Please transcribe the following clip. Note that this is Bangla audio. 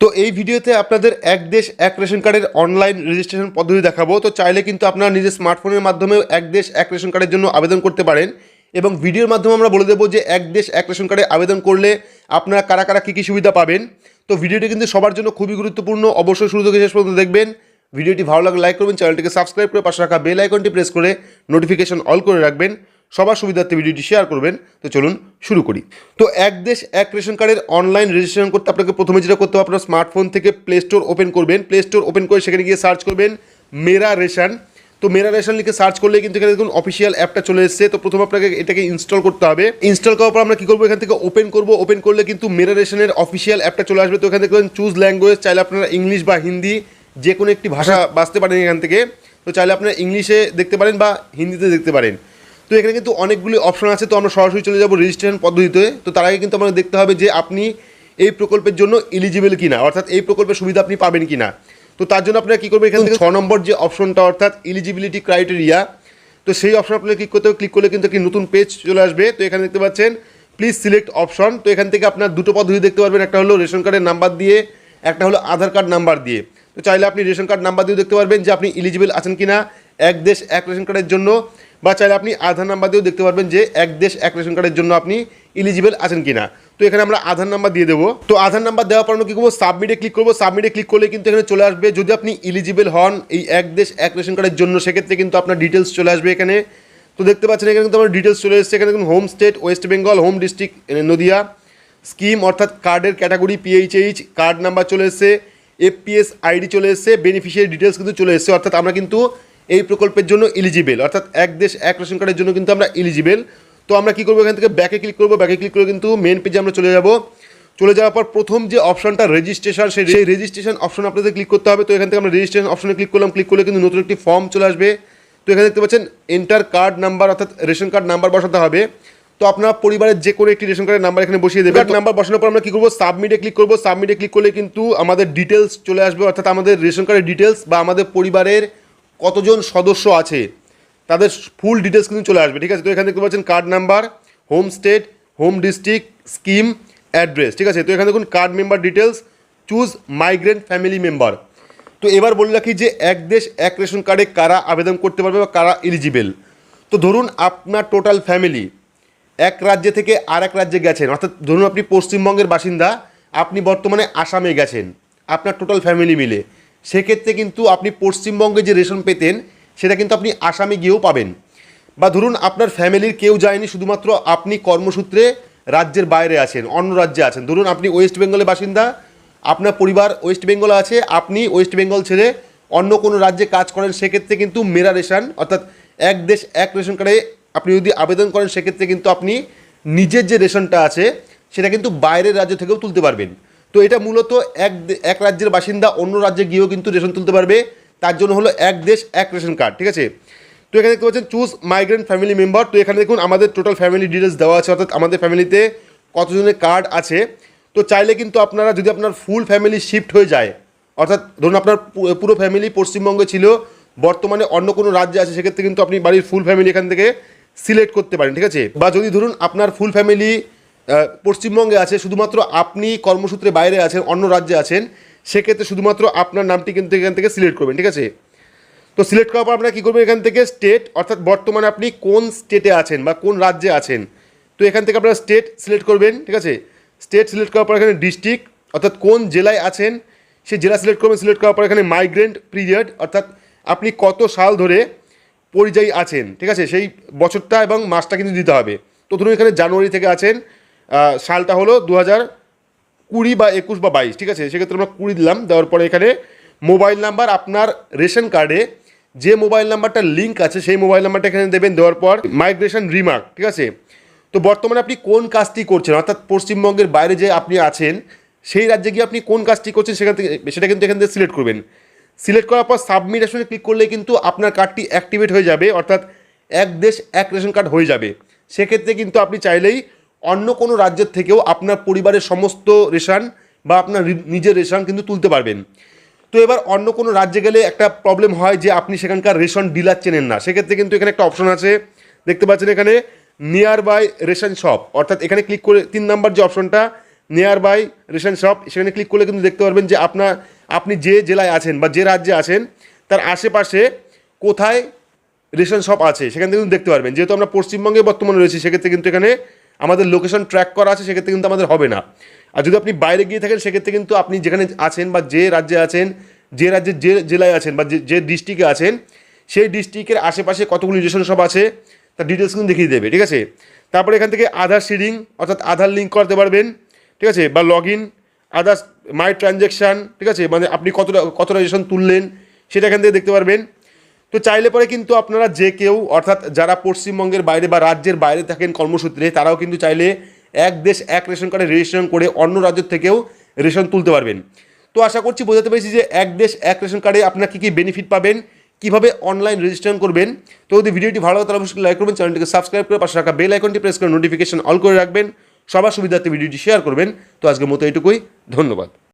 তো এই ভিডিওতে আপনাদের এক দেশ, এক রেশন কার্ডের অনলাইন রেজিস্ট্রেশন পদ্ধতি দেখাবো। তো চাইলে কিন্তু আপনারা নিজের স্মার্টফোনের মাধ্যমেও এক দেশ, এক রেশন কার্ডের জন্য আবেদন করতে পারেন। এবং ভিডিওর মাধ্যমে আমরা বলে দেবো যে এক দেশ, এক রেশন কার্ডে আবেদন করলে আপনারা কারা কারা কী কী সুবিধা পাবেন। তো ভিডিওটি কিন্তু সবার জন্য খুবই গুরুত্বপূর্ণ। অবশ্যই শুরু থেকে শেষ পর্যন্ত দেখবেন। ভিডিওটি ভালো লাগলে লাইক করবেন, চ্যানেলটিকে সাবস্ক্রাইব করে পাশে রাখা বেল আইকনটি প্রেস করে নোটিফিকেশন অল করে রাখবেন। সবার সুবিধার্থে ভিডিওটি শেয়ার করবেন। তো চলুন শুরু করি। তো এক দেশ, এক রেশন কার্ডের অনলাইন রেজিস্ট্রেশন করতে আপনাকে প্রথমে যেটা করতে হবে, আপনার স্মার্টফোন থেকে প্লে স্টোর ওপেন করবেন। প্লে স্টোর ওপেন করে সেখানে গিয়ে সার্চ করবেন মেরা রেশন তো মেরা রেশন লিখে সার্চ করলে কিন্তু এখানে দেখুন অফিসিয়াল অ্যাপটা চলে এসেছে। তো প্রথমে আপনাকে এটাকে ইনস্টল করতে হবে। ইনস্টল করার পর আমরা কি করব? এখান থেকে ওপেন করব। ওপেন করলে কিন্তু মেরা রেশনের অফিসিয়াল অ্যাপটা চলে আসবে। তো এখান থেকে চুজ ল্যাঙ্গুয়েজ চাইলে আপনারা ইংলিশ বা হিন্দি যে কোনো একটি ভাষা বাঁচতে পারেন এখান থেকে। তো চাইলে আপনারা ইংলিশে দেখতে পারেন বা হিন্দিতে দেখতে পারেন। তো এখানে কিন্তু অনেকগুলি অপশন আছে তো আমরা সরাসরি চলে যাব রেজিস্ট্রেশন পদ্ধতিতে। তো তার আগে কিন্তু আমাদের দেখতে হবে যে আপনি এই প্রকল্পের জন্য এলিজিবল কিনা অর্থাৎ এই প্রকল্পের সুবিধা আপনি পাবেন কিনা। তো তার জন্য আপনারা কী করবেন এখান থেকে? ছ নম্বর যে অপশনটা অর্থাৎ এলিজিবিলিটি ক্রাইটেরিয়া তো সেই অপশন আপনারা ক্লিক করতে হবে। ক্লিক করলে কিন্তু একটি নতুন পেজ চলে আসবে। তো এখানে দেখতে পাচ্ছেন প্লিজ সিলেক্ট অপশন তো এখান থেকে আপনার দুটো পদ্ধতি দেখতে পারবেন। একটা হলো রেশন কার্ডের নাম্বার দিয়ে একটা হলো আধার কার্ড নাম্বার দিয়ে। তো চাইলে আপনি রেশন কার্ড নাম্বার দিয়েও দেখতে পারবেন যে আপনি এলিজিবল আছেন কি না এক দেশ, এক রেশন কার্ডের জন্য। বা চাইলে আপনি আধার নাম্বার দিয়েও দেখতে পারবেন যে এক দেশ, এক রেশন কার্ডের জন্য আপনি এলিজিবল আছেন কিনা। তো এখানে আমরা আধার নাম্বার দিয়ে দেবো। তো আধার নাম্বার দেওয়ার পর কী করব? সাবমিটে ক্লিক করব। সাবমিটে ক্লিক করলে কিন্তু এখানে চলে আসবে। যদি আপনি এলিজিবল হন এই এক দেশ, এক রেশন কার্ডের জন্য, সেক্ষেত্রে কিন্তু আপনার ডিটেলস চলে আসবে এখানে। তো দেখতে পাচ্ছেন এখানে কিন্তু আমার ডিটেলস চলে এসেছে। এখানে home state West Bengal home district Nadia. Scheme অর্থাৎ কার্ডের ক্যাটাগরি পিএইচএইচ কার্ড নাম্বার চলে এসেছে। এফপিএস আইডি চলে এসেছে বেনিফিশিয়ারি ডিটেলস কিন্তু চলে এসেছে। অর্থাৎ আমরা কিন্তু এই প্রকল্পের জন্য এলিজিবেল অর্থাৎ এক দেশ, এক রেশন কার্ডের জন্য কিন্তু আমরা এলিজিবেল তো আমরা কী করব এখান থেকে? ব্যাকে ক্লিক করব। ব্যাকে ক্লিক করে কিন্তু মেন পেজে আমরা চলে যাব। চলে যাওয়ার পর প্রথম যে অপশনটা রেজিস্ট্রেশন সেই সেই রেজিস্ট্রেশন অপশন আপনাদের ক্লিক করতে হবে। তো এখান থেকে আমরা রেজিস্ট্রেশন অপশনে ক্লিক করলাম। ক্লিক করলে কিন্তু নতুন একটি ফর্ম চলে আসবে। তো এখানে দেখতে পাচ্ছেন এন্টার কার্ড নাম্বার অর্থাৎ রেশন কার্ড নাম্বার বসাতে হবে। তো আপনার পরিবারের যে কোনো একটি রেশন কার্ডের নাম্বার এখানে বসিয়ে দেবেন। নাম্বার বসানোর পর আমরা কী করব? সাবমিটে ক্লিক করব। সাবমিটে ক্লিক করলে কিন্তু আমাদের ডিটেলস চলে আসবে। অর্থাৎ আমাদের রেশন কার্ডের ডিটেলস বা আমাদের পরিবারের কতজন সদস্য আছে তাদের ফুল ডিটেলস কিন্তু চলে আসবে। ঠিক আছে? তো এখানে দেখতে পাচ্ছেন card number home state home district scheme address. ঠিক আছে? তো এখানে দেখুন card member details choose migrant family member. তো এবার বলে রাখি যে এক দেশ এক রেশন কার্ডে কারা আবেদন করতে পারবে বা কারা এলিজিবেল। তো ধরুন আপনার টোটাল ফ্যামিলি এক রাজ্য থেকে আর এক রাজ্যে গেছেন। অর্থাৎ ধরুন আপনি পশ্চিমবঙ্গের বাসিন্দা, আপনি বর্তমানে আসামে গেছেন, আপনার টোটাল ফ্যামিলি মিলে। সেক্ষেত্রে কিন্তু আপনি পশ্চিমবঙ্গে যে রেশন পেতেন, সেটা কিন্তু আপনি আসামে গিয়েও পাবেন। বা ধরুন আপনার ফ্যামিলির কেউ যায়নি, শুধুমাত্র আপনি কর্মসূত্রে রাজ্যের বাইরে আছেন, অন্য রাজ্যে আছেন। ধরুন আপনি ওয়েস্ট বেঙ্গলের বাসিন্দা, আপনার পরিবার ওয়েস্ট বেঙ্গলে আছে, আপনি ওয়েস্ট বেঙ্গল ছেড়ে অন্য কোনো রাজ্যে কাজ করেন, সেক্ষেত্রে কিন্তু মেরা রেশন, অর্থাৎ এক দেশ এক রেশন কার্ডে আপনি যদি আবেদন করেন, সেক্ষেত্রে কিন্তু আপনি নিজের যে রেশনটা আছে, সেটা কিন্তু বাইরের রাজ্য থেকেও তুলতে পারবেন। তো এটা মূলত এক এক রাজ্যের বাসিন্দা অন্য রাজ্যে গিয়েও কিন্তু রেশন তুলতে পারবে। তার জন্য হলো এক দেশ, এক রেশন কার্ড, ঠিক আছে? তো এখানে দেখতে পাচ্ছেন চুজ মাইগ্রেন্ট ফ্যামিলি মেম্বার তো এখানে দেখুন, আমাদের টোটাল ফ্যামিলি ডিটেলস দেওয়া আছে, অর্থাৎ আমাদের ফ্যামিলিতে কতজনের কার্ড আছে। তো চাইলে কিন্তু আপনারা, যদি আপনার ফুল ফ্যামিলি শিফট হয়ে যায়, অর্থাৎ ধরুন আপনার পুরো ফ্যামিলি পশ্চিমবঙ্গে ছিল, বর্তমানে অন্য কোনো রাজ্যে আছে, সেক্ষেত্রে কিন্তু আপনি বাড়ির ফুল ফ্যামিলি এখান থেকে সিলেক্ট করতে পারেন, ঠিক আছে? বা যদি ধরুন আপনার ফুল ফ্যামিলি পশ্চিমবঙ্গে আছে, শুধুমাত্র আপনি কর্মসূত্রে বাইরে আছেন, অন্য রাজ্যে আছেন, সেক্ষেত্রে শুধুমাত্র আপনার নামটি কিন্তু এখান থেকে সিলেক্ট করবেন, ঠিক আছে? তো সিলেক্ট করার পর আপনারা কী করবেন এখান থেকে স্টেট অর্থাৎ বর্তমানে আপনি কোন স্টেটে আছেন বা কোন রাজ্যে আছেন, তো এখান থেকে আপনারা স্টেট সিলেক্ট করবেন, ঠিক আছে? স্টেট সিলেক্ট করার পর এখানে ডিস্ট্রিক্ট অর্থাৎ কোন জেলায় আছেন, সেই জেলা সিলেক্ট করবেন, সিলেক্ট করার পর এখানে মাইগ্রেন্ট পিরিয়ড অর্থাৎ আপনি কত সাল ধরে পরিযায়ী আছেন, ঠিক আছে? সেই বছরটা এবং মাসটা কিন্তু দিতে হবে। তো ধরুন এখানে জানুয়ারি থেকে আছেন সালটা হলো দু হাজার কুড়ি বা একুশ বা বাইশ, ঠিক আছে? সেক্ষেত্রে আমরা কুড়ি দিলাম, দেওয়ার পরে এখানে মোবাইল নাম্বার আপনার রেশন কার্ডে যে মোবাইল নাম্বারটা লিঙ্ক আছে, সেই মোবাইল নাম্বারটা এখানে দেবেন, দেওয়ার পর মাইগ্রেশন রিমার্ক, ঠিক আছে? তো বর্তমানে আপনি কোন কাজটি করছেন? অর্থাৎ পশ্চিমবঙ্গের বাইরে যে আপনি আছেন, সেই রাজ্যে গিয়ে আপনি কোন কাজটি করছেন সেখান থেকে, সেটা কিন্তু এখান থেকে সিলেক্ট করবেন। সিলেক্ট করার পর সাবমিট অপশনে ক্লিক করলে কিন্তু আপনার কার্ডটি অ্যাক্টিভেট হয়ে যাবে, অর্থাৎ এক দেশ, এক রেশন কার্ড হয়ে যাবে। সেক্ষেত্রে কিন্তু আপনি চাইলেই অন্য কোনো রাজ্যের থেকেও আপনার পরিবারের সমস্ত রেশন বা আপনার নিজের রেশন কিন্তু তুলতে পারবেন। তো এবার অন্য কোনো রাজ্যে গেলে একটা প্রবলেম হয় যে আপনি সেখানকার রেশন ডিলার চেনেন না। সেক্ষেত্রে কিন্তু এখানে একটা অপশন আছে। দেখতে পাচ্ছেন এখানে নিয়ার বাই রেশন শপ অর্থাৎ এখানে ক্লিক করে তিন নাম্বার যে অপশনটা নিয়ার বাই রেশন শপ সেখানে ক্লিক করলে কিন্তু দেখতে পারবেন যে আপনার আপনি যে জেলায় আছেন বা যে রাজ্যে আছেন, তার আশেপাশে কোথায় রেশন শপ আছে, সেখান থেকে কিন্তু দেখতে পারবেন। যেহেতু আমরা পশ্চিমবঙ্গে বর্তমানে রয়েছি, সেক্ষেত্রে কিন্তু এখানে আমাদের লোকেশন ট্র্যাক করা আছে, সেক্ষেত্রে কিন্তু আমাদের হবে না। আর যদি আপনি বাইরে গিয়ে থাকেন, সেক্ষেত্রে কিন্তু আপনি যেখানে আছেন বা যে রাজ্যে আছেন, যে রাজ্যের যে জেলায় আছেন বা যে ডিস্ট্রিক্টে আছেন, সেই ডিস্ট্রিক্টের আশেপাশে কতগুলি রেশন শপ আছে, তার ডিটেলস কিন্তু দেখিয়ে দেবে, ঠিক আছে? তারপরে এখান থেকে আধার সিডিং অর্থাৎ আধার লিঙ্ক করতে পারবেন, ঠিক আছে? বা log in others my transaction ঠিক আছে? মানে আপনি কতটা কতটা রেশন তুললেন, সেটা এখান থেকে দেখতে পারবেন। তো চাইলে পরে কিন্তু আপনারা যে কেউ, অর্থাৎ যারা পশ্চিমবঙ্গের বাইরে বা রাজ্যের বাইরে থাকেন কর্মসূত্রে, তারাও কিন্তু চাইলে এক দেশ, এক রেশন কার্ডে রেজিস্ট্রেশন করে অন্য রাজ্য থেকেও রেশন তুলতে পারবেন। তো আশা করছি বোঝাতে পেরেছি যে এক দেশ, এক রেশন কার্ডে আপনার কী কী বেনিফিট পাবেন, কীভাবে অনলাইন রেজিস্ট্রেশন করবেন। তো যদি ভিডিওটি ভালো লাগে, তাহলে অবশ্যই লাইক করবেন চ্যানেলটিকে সাবস্ক্রাইব করে পাশে রাখা বেল আইকনটি প্রেস করে নোটিফিকেশন অল করে রাখবেন। সবার সুবিধার্থে ভিডিওটি শেয়ার করবেন। তো আজকের মতো এটুকুই ধন্যবাদ।